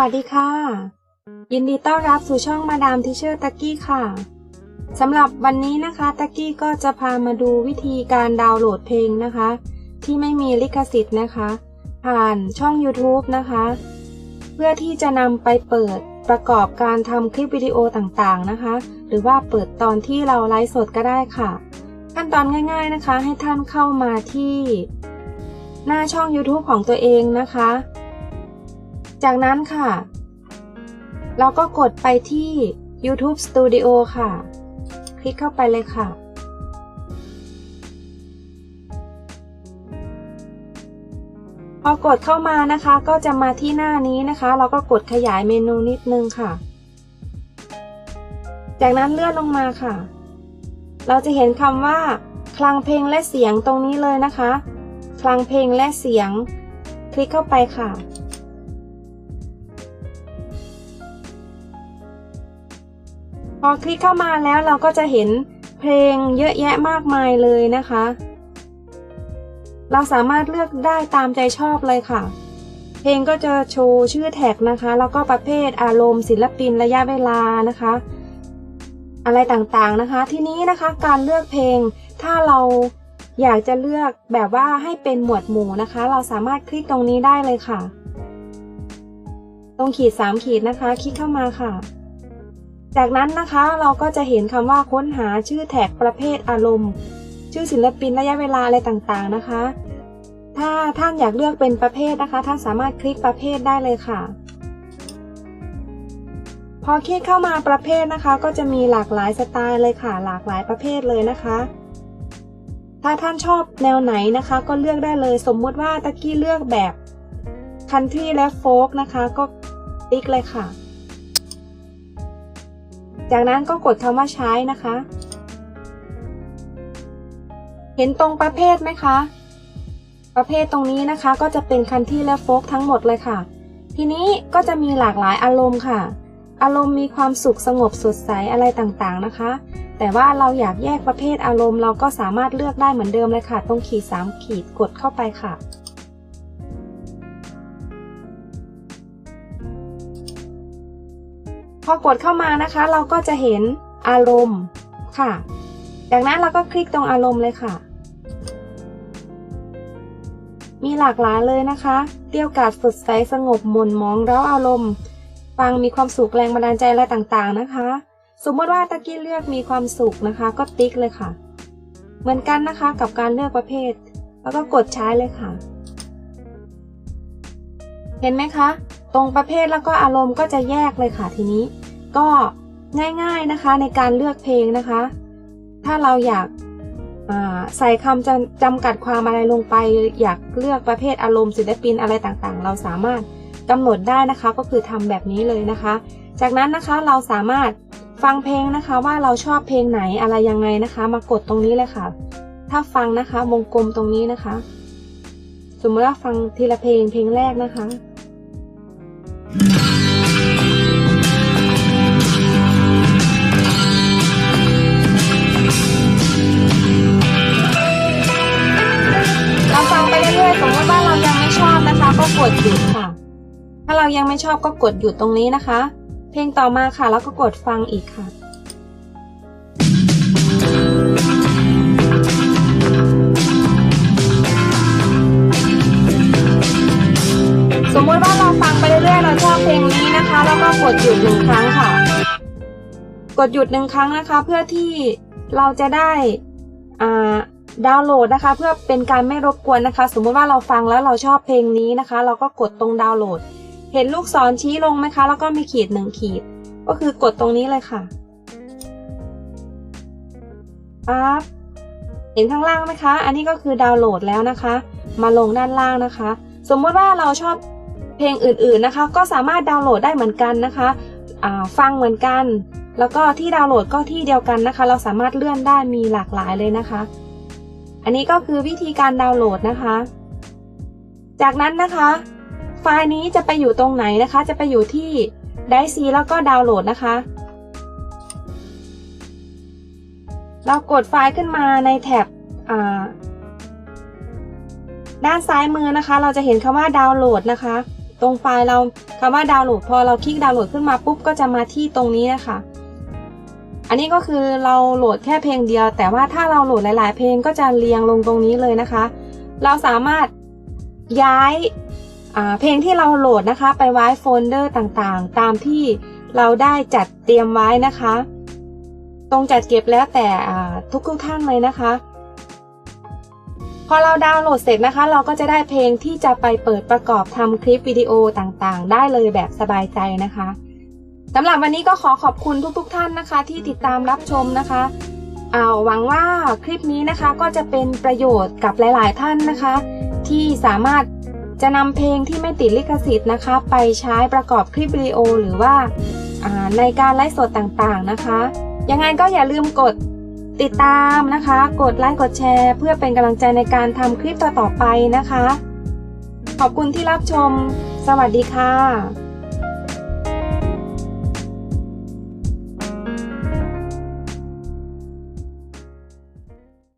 วัสดีค่ะ ยินดีต้อนรับสู่ช่องมาดามทิเชอร์ตะกี้ค่ะสำหรับวันนี้นะคะตะกี้ก็จะพามาดูวิธีการดาวน์โหลดเพลงนะคะ ที่ไม่มีลิขสิทธิ์นะคะ ผ่านช่อง YouTube นะคะ เพื่อที่จะนำไปเปิดประกอบการทำคลิปวิดีโอต่างๆนะคะ หรือว่าเปิดตอนที่เราไลฟ์สดก็ได้ค่ะ ขั้นตอนง่าย ๆนะคะ ให้ท่านเข้ามาที่ หน้าช่อง YouTube ของตัวเองนะคะ จากนั้นค่ะ เราก็กดไปที่ YouTube Studio ค่ะ คลิกเข้าไปเลยค่ะ พอกดเข้ามานะคะก็จะมาที่หน้านี้นะคะ เราก็กดขยายเมนูนิดนึงค่ะ จากนั้นเลื่อนลงมาค่ะ เราจะเห็นคำว่า คลังเพลงและเสียงตรงนี้เลยนะคะ คลังเพลงและเสียง คลิกเข้าไปค่ะ พอคลิกเข้ามาแล้วเราก็จะเห็นเพลงเยอะแยะมากมายเลยนะคะ เราสามารถเลือกได้ตามใจชอบเลยค่ะ เพลงก็จะโชว์ชื่อแท็กนะคะ แล้วก็ประเภทอารมณ์ศิลปินระยะเวลานะคะ อะไรต่างๆนะคะ ทีนี้นะคะการเลือกเพลงถ้าเราอยากจะเลือกแบบว่าให้เป็นหมวดหมู่นะคะ เราสามารถคลิกตรงนี้ได้เลยค่ะ ตรงขีด 3 ขีดนะคะ คลิกเข้ามาค่ะ จากนั้นนะคะเราก็จะเห็นคำว่าค้นหาชื่อแท็กประเภทอารมณ์ ชื่อศิลปินระยะเวลาอะไรต่างๆนะคะ ถ้าท่านอยากเลือกเป็นประเภทนะคะ ท่านสามารถคลิกประเภทได้เลยค่ะ พอคลิกเข้ามาประเภทนะคะ ก็จะมีหลากหลายสไตล์เลยค่ะ หลากหลายประเภทเลยนะคะ ถ้าท่านชอบแนวไหนนะคะ ก็เลือกได้เลยสมมุติว่าตะกี้เลือกแบบคันทรีและโฟกนะคะ ก็ติ๊กเลยค่ะ จากนั้นก็กดคำว่าใช้นะคะ เห็นตรงประเภทไหมคะ ประเภทตรงนี้นะคะ ก็จะเป็นคันที่และโฟกทั้งหมดเลยค่ะ ทีนี้ก็จะมีหลากหลายอารมณ์ค่ะ อารมณ์มีความสุขสงบสดใสอะไรต่างๆนะคะ แต่ว่าเราอยากแยกประเภทอารมณ์เราก็สามารถเลือกได้เหมือนเดิมเลยค่ะ ตรงขีด3ขีดกดเข้าไปค่ะ อกดเข้ามานะคะ เราก็จะเห็นอารมณ์ค่ะ จากนั้นเราก็คลิกตรงอารมณ์เลยค่ะ มีหลากหลายเลยนะคะเตี้ยวกาดสดใสสงบหม่นมองเร้าอารมณ์ ฟังมีความสุขแรงบันดาลใจอะไรต่างๆนะคะ สมมติว่าตะกี้เลือกมีความสุขนะคะ ก็ติ๊กเลยค่ะ เหมือนกันนะคะกับการเลือกประเภท แล้วก็กดใช้เลยค่ะ เห็นไหมคะ ตรงประเภทแล้วก็อารมณ์ก็จะแยกเลยค่ะทีนี้ ก็ง่ายๆนะคะในการเลือกเพลงนะคะ ถ้าเราอยากใส่คำจำจำกัดความอะไรลงไป อยากเลือกประเภทอารมณ์ศิลปินอะไรต่างๆ เราสามารถกำหนดได้นะคะก็คือทำแบบนี้เลยนะคะ จากนั้นนะคะเราสามารถฟังเพลงนะคะว่าเราชอบเพลงไหนอะไรยังไงนะคะ มากดตรงนี้เลยค่ะ ถ้าฟังนะคะวงกลมตรงนี้นะคะ สมมติว่าฟังทีละเพลงเพลงแรกนะคะ ยังไม่ชอบก็กดหยุดตรงนี้นะคะ เพลงต่อมาค่ะ แล้วก็กดฟังอีกค่ะสมมติว่าเราฟังไปเรื่อยๆเราชอบเพลงนี้นะคะ แล้วก็กดหยุดหนึ่งครั้งค่ะ กดหยุดหนึ่งครั้งนะคะ เพื่อที่เราจะได้ดาวน์โหลดนะคะ เพื่อเป็นการไม่รบกวนนะคะ สมมติว่าเราฟังแล้วเราชอบเพลงนี้นะคะ เราก็กดตรงดาวน์โหลด เห็นลูกศรชี้ลงไหมคะ แล้วก็มีขีดหนึ่งขีด ก็คือกดตรงนี้เลยค่ะปั๊บเห็นข้างล่างไหมคะ อันนี้ก็คือดาวน์โหลดแล้วนะคะ มาลงด้านล่างนะคะ สมมติว่าเราชอบเพลงอื่นๆนะคะ ก็สามารถดาวน์โหลดได้เหมือนกันนะคะฟังเหมือนกัน แล้วก็ที่ดาวน์โหลดก็ที่เดียวกันนะคะ เราสามารถเลื่อนได้มีหลากหลายเลยนะคะ อันนี้ก็คือวิธีการดาวน์โหลดนะคะ จากนั้นนะคะ ไฟล์นี้จะไปอยู่ตรงไหนนะคะ จะไปอยู่ที่ไดซีแล้วก็ดาวน์โหลดนะคะ เรากดไฟล์ขึ้นมาในแท็บด้านซ้ายมือนะคะ เราจะเห็นคำว่าดาวน์โหลดนะคะ ตรงไฟล์เราคำว่าดาวน์โหลด พอเราคลิกดาวน์โหลดขึ้นมาปุ๊บก็จะมาที่ตรงนี้นะคะอันนี้ก็คือเราโหลดแค่เพลงเดียว แต่ว่าถ้าเราโหลดหลาย ๆ เพลงก็จะเรียงลงตรงนี้เลยนะคะ เราสามารถย้าย เพลงที่เราโหลดนะคะ ไปไว้โฟลเดอร์ต่างๆ ตามที่เราได้จัดเตรียมไว้นะคะ ตรงจัดเก็บแล้วแต่อ่าทุกท่านเลยนะคะ พอเราดาวน์โหลดเสร็จนะคะ เราก็จะได้เพลงที่จะไปเปิดประกอบทำคลิปวิดีโอต่างๆ ได้เลยแบบสบายใจนะคะสำหรับวันนี้ก็ขอขอบคุณทุกๆท่านนะคะ ที่ติดตามรับชมนะคะเอาหวังว่าคลิปนี้นะคะก็จะเป็นประโยชน์กับหลาย ๆ ท่านนะคะ ที่สามารถ จะนำเพลงที่ไม่ติดลิขสิทธิ์นะคะ ไปใช้ประกอบคลิปวิดีโอหรือว่าาในการไลฟ์สดต่างๆนะคะ ยังไงก็อย่าลืมกดติดตามนะคะ กดไลค์กดแชร์ เพื่อเป็นกำลังใจในการทำคลิปต่อๆไปนะคะ ขอบคุณที่รับชม สวัสดีค่ะ